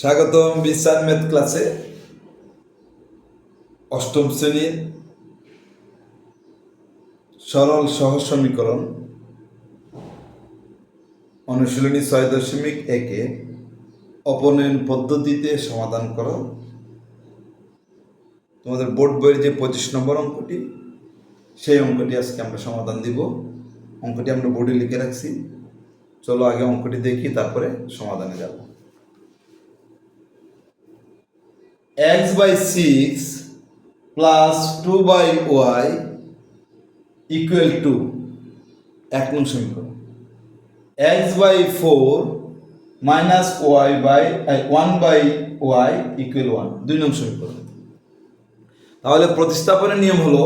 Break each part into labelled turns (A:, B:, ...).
A: স্বাগতম বিশ্বাস ম্যাথ ক্লাসে। অষ্টম শ্রেণির সরল সহজ সমীকরণ, অনুশীলনী ছয় দশমিক একে অপনয়ন পদ্ধতিতে সমাধান করো। তোমাদের বোর্ড বইয়ের যে পঁচিশ নম্বর অঙ্কটি, সেই অঙ্কটি আজকে আমরা সমাধান দিব। অঙ্কটি আমরা বোর্ডে লিখে রাখছি। চলো আগে অঙ্কটি দেখি, তারপরে সমাধানে যাব। X by 6 plus 2 by y equal to এক নং সমীকরণ। by 4 minus y by uh, 1 by y equal 1 দুই নং সমীকরণ। তাহলে প্রতিস্থাপনের নিয়ম হলো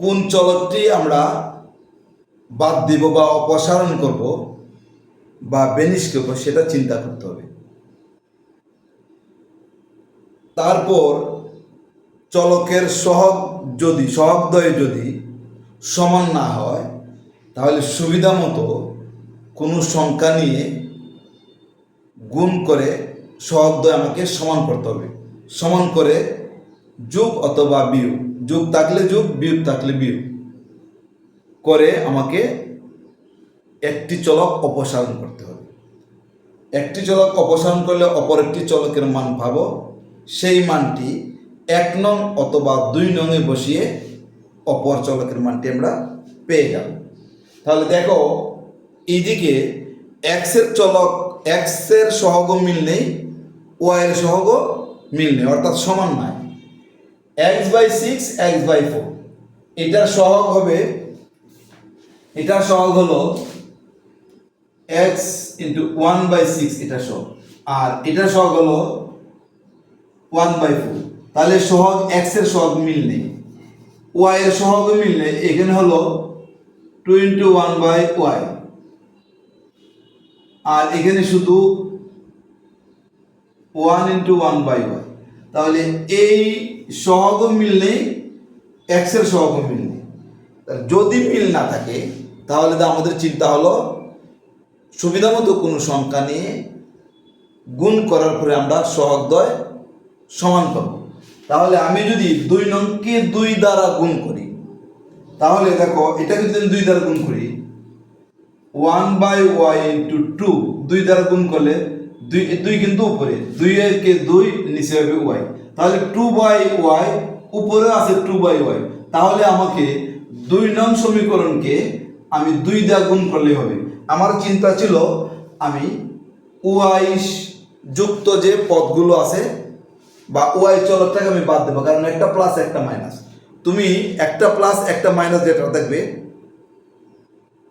A: কোন চলকটি আমরা বাদ দিব বা অপসারণ করব বা বেনিশ করব সেটা চিন্তা করতে হবে। তারপর চলকের সহগ যদি, সহগদ্বয় যদি সমান না হয়, তাহলে সুবিধা মতো কোনো সংখ্যা নিয়ে গুণ করে সহগদ্বয় আমাকে সমান করতে হবে। সমান করে যোগ অথবা বিয়োগ। যোগ থাকলে যোগ, বিয়োগ থাকলে বিয়োগ করে আমাকে একটি চলক অপসারণ করতে হবে। একটি চলক অপসারণ করলে অপর একটি চলকের মান পাবো সেই মানটি এক নং অথবা দুই নংয়ে বসিয়ে অপর চলকের মানটি আমরা পেয়ে যাব। তাহলে দেখো, এইদিকে এক্সের চলক এক্সের সহগ মিল নেই ওয়াইয়ের সহগ মিল নেই, অর্থাৎ সমান নাই। X by six x by four এটার সহগ হবে, এটার সহগ হলো x into one by six এটা সহগ। আর এটার সহগ হলো ওয়ান বাই ফোর। তাহলে সহগ এক্সের সহগ মিল নেই। ওয়াই এর সহগ মিল নেই। এখানে হলো two into one by y. আর এখানে শুধু one into one by y. তাহলে এই সহগ মিল নেই, এক্সের সহগ মিল নেই। যদি মিল না থাকে, তাহলে আমাদের চিন্তা হলো সুবিধা মতো কোনো সংখ্যা নিয়ে গুণ করার পরে আমরা সহগদ্বয় সমান পাবো তাহলে আমি যদি দুই নংকে দুই দ্বারা গুণ করি, তাহলে দেখো, এটাকে যদি দুই দ্বারা গুণ করি, one by y into two, দুই দ্বারা গুণ করলে দুই দুই কিন্তু উপরে, দুই কে দুই নিচে হবে ওয়াই। তাহলে টু বাই ওয়াই উপরে আছে টু বাই ওয়াই। তাহলে আমাকে দুই নং সমীকরণকে আমি দুই দ্বারা গুণ করলে হবে। আমার চিন্তা ছিল, আমি ওয়াই যুক্ত যে পদগুলো আছে বা ওয়াই চলকটাকে আমি বাদ দেবো, কারণ একটা প্লাস একটা মাইনাস তুমি একটা প্লাস একটা মাইনাস যেটা থাকবে,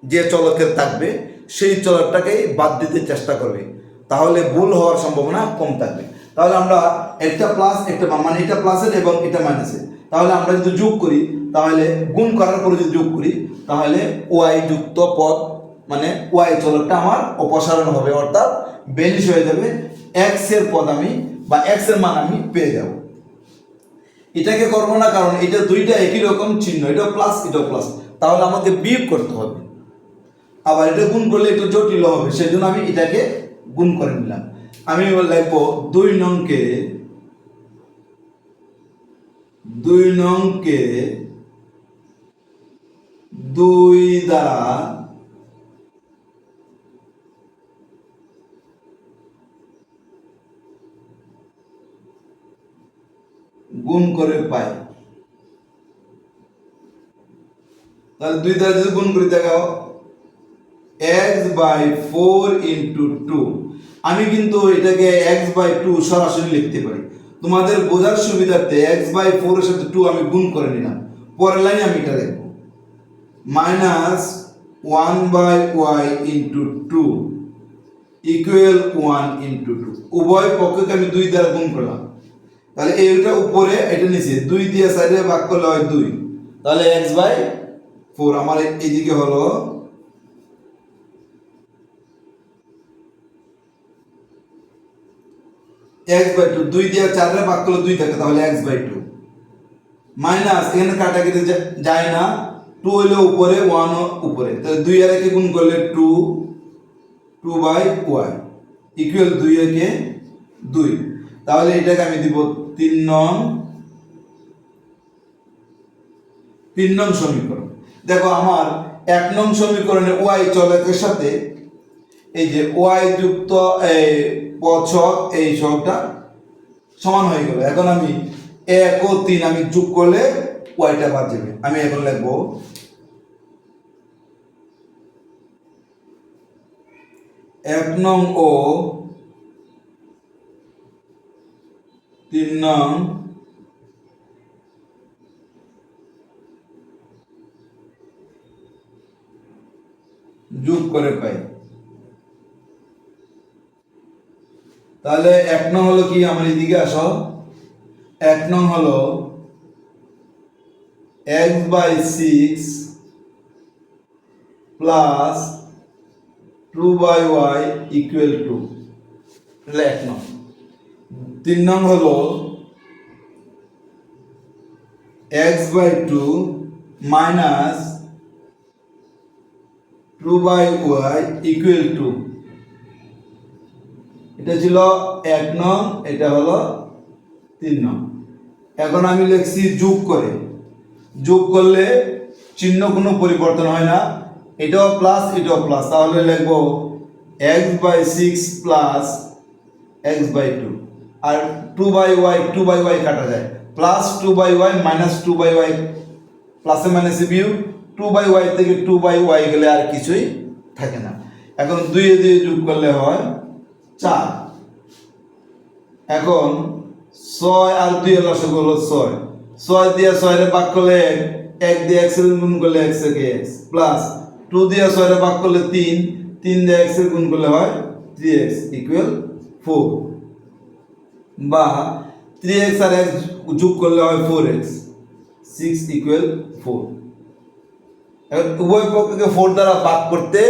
A: যে চলকের থাকবে, সেই চলকটাকেই বাদ দিতে চেষ্টা করবে। তাহলে ভুল হওয়ার সম্ভাবনা কম থাকবে। তাহলে আমরা একটা প্লাস একটা মানে এটা প্লাসের এবং এটা মাইনাসের তাহলে আমরা যদি যোগ করি, তাহলে গুণ করার পরে যদি যোগ করি, তাহলে ওয়াই যুক্ত পদ মানে ওয়াই চলকটা আমার অপসারণ হবে, অর্থাৎ বেনিশ হয়ে যাবে। এক্সের পদ আমি বা এক্সের মান আমি পেয়ে যাব। এটাকে করব না কারণ এটা দুইটা একই রকম চিহ্ন, এটা প্লাস এটা প্লাস তাহলে আমাকে বিয়োগ করতে হবে। আবার এটা গুণ করলে একটু জটিল হবে সেই জন্য আমি এটাকে গুণ করে নিলাম। আমি লিখব দুই নংকে দুই নংকে দুই দ্বারা গুণ করে পাই তাহলে দুই দ্বারা যদি গুণ করি দেখাও x by four into two আমি কিন্তু এটাকে এক্স বাই টু সরাসরি লিখতে পারি। তোমাদের বোঝার সুবিধার্থে এক্স বাই ফোর এর সাথে টু আমি গুণ করে নিলাম। পরের লাইনে আমি এটা দেখব। Minus one by y into two equal one into two উভয় পক্ষকে আমি দুই দ্বারা গুণ করলাম। তাহলে এইটা উপরে, এটা নিচে। দুই দিয়ে সাইডে ভাগ করলে হয় দুই। তাহলে এক্স বাই ফোর আমার এইদিকে হলো এক্স বাই টু দুই দিয়ে চারে ভাগ করলে দুই থাকে, তাহলে এক্স বাই টু মাইনাস, এখানে কাটাকাটি যায় না। টু হইলে উপরে ওয়ান উপরে। তাহলে দুই আর একে গুণ করলে two two by y equal দুই একে দুই। তাহলে এটাকে আমি দিব তিন নং তিন নং সমীকরণ। দেখো আমার এক নং সমীকরণে ওয়াই চলকের সাথে এই যে ওয়াই যুক্ত, এই পদ ছক এই ছকটা সমান হয়ে গেল। এখন আমি এক ও তিন আমি যোগ করলে ওয়াইটা বাদ যাবে। আমি এখন লিখব এক নং ও তিন নং। যোগ করে পাই। তাহলে এক নং হলো কি? আমার এদিকে আসো। এক নং হলো x by six plus two by y equal two তাহলে এক নং। তিন নং হলো x by two minus two by y equal two এটা ছিল এক নং, এটা হলো তিন নং। এখন আমি লিখছি যোগ করে। যোগ করলে চিহ্ন কোনো পরিবর্তন হয় না। এটাও প্লাস এটাও প্লাস তাহলে লিখব x by six plus x by two R two by y two by y কাটা যায়। Plus two by y minus two by y প্লাসে মাইনাসে বিউ টু বাই ওয়াই থেকে টু বাই ওয়াই গেলে আর কিছুই থাকে না। এখন দুইয়ে দুই যোগ করলে হয় চার। এখন ছয় আর দুই লসক হলো ছয়। ছয় দিয়ে ছয়রে ভাগ করলে এক, দিয়ে এক্সের গুণ করলে এক্স একে এক্স প্লাস টু দিয়ে ছয়রে ভাগ করলে তিন। তিন দিয়ে এক্সের গুণ করলে হয় থ্রি এক্স ইকুয়াল ফোর বা থ্রি এক্স আর এক্স যোগ করলে হয় four x six equal four এখন উভয় পক্ষকে ফোর দ্বারা ভাগ করতে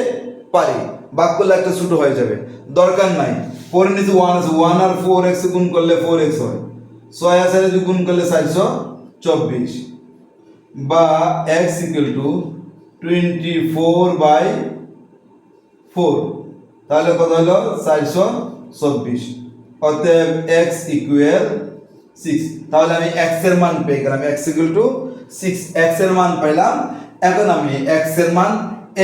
A: পারি। ভাগ করলে একটা ছোট হয়ে যাবে। দরকার নাই। ফোর নিচে ওয়ান আছে ওয়ান আর ফোর এক্স গুণ করলে ফোর এক্স হয়। ছয় আছে গুণ করলে চারশো চব্বিশ। বা x equal two twenty four by four তাহলে কত হলো? চারশো চব্বিশ। অতএব এক্স ইকুয়াল সিক্স তাহলে আমি এক্সের মান পেয়ে গেলাম এক্স ইকুয়াল টু সিক্স এর মান পাইলাম, এখন আমি এক্সের মান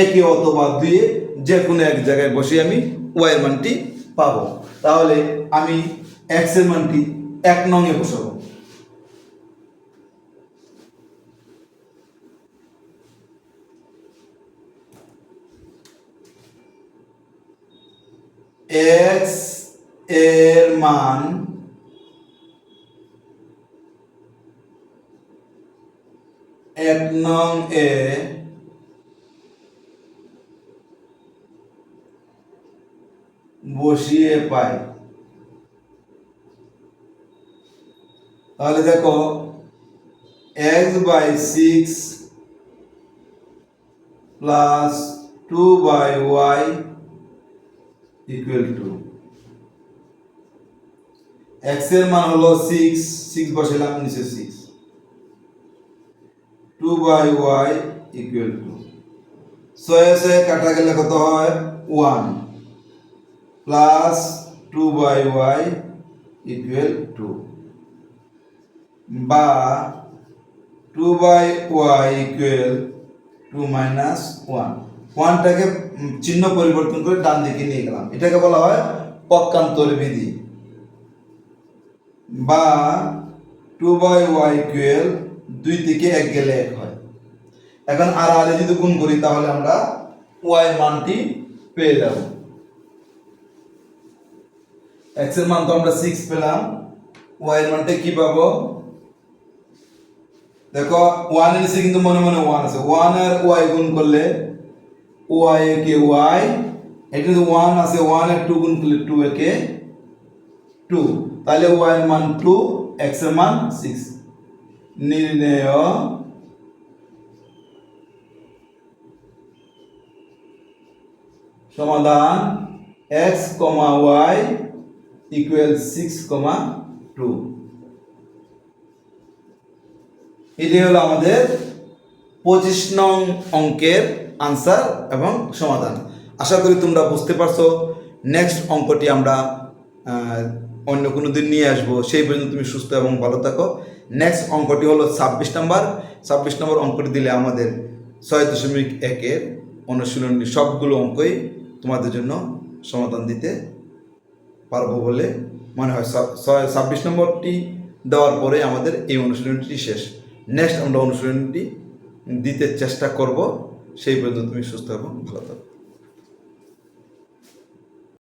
A: একে অথবা দুয়ে যে কোনো এক জায়গায় বসে আমি ওয়াই এর মানটি পাবো। তাহলে আমি এক্সের মানটি এক নং এ বসাবো। এক্স এর মান এক নং এ বসিয়ে পাই তাহলে দেখো x by six plus two by y equal two এক্সের মান হলো সিক্স সিক্স বসালাম নিচে six two by y equal two ছয়ে ছয়ে কাটা গেলে কত হয়? One plus two by y equal two বা two by y equal two minus one ওয়ানটাকে চিহ্ন পরিবর্তন করে ডান দিকে নিয়ে গেলাম। এটাকে বলা হয় পক্ষান্তর বিধি। বা টু বাই ওয়াই ইকুয়াল দুই থেকে এক গেলে এক হয়। এখন আর আলে যদি গুণ করি, তাহলে আমরা ওয়াই মানটি পেয়ে যাব। এক্সের মান তো আমরা সিক্স পেলাম। ওয়াই এর মানটা কি পাবো? দেখো ওয়ানের কিন্তু মনে মনে ওয়ান আছে। ওয়ান আর ওয়াই গুণ করলে ওয়াই একে ওয়াই এটা ওয়ান আছে ওয়ান আর টু গুণ করলে টু একে টু তাহলে ওয়াই এর মান টু এক্সের মান সিক্স নির্ণয় সমাধান x comma y equal six comma two এটি হলো আমাদের পঁচিশ নং অঙ্কের আনসার এবং সমাধান। আশা করি তোমরা বুঝতে পারছ। নেক্সট অঙ্কটি আমরা অন্য কোনো দিন নিয়ে আসব। সেই পর্যন্ত তুমি সুস্থ এবং ভালো থাকো। নেক্সট অঙ্কটি হলো ছাব্বিশ নম্বর। ছাব্বিশ নম্বর অঙ্কটি দিলে আমাদের ছয় দশমিক একের অনুশীলনী সবগুলো অঙ্কই তোমাদের জন্য সমাধান দিতে পারব বলে মনে হয়। ছাব্বিশ নম্বরটি দেওয়ার পরে আমাদের এই অনুশীলনটি শেষ। নেক্সট আমরা অনুশীলনটি দিতে চেষ্টা করব। সেই পর্যন্ত তুমি সুস্থ এবং ভালো থাকো।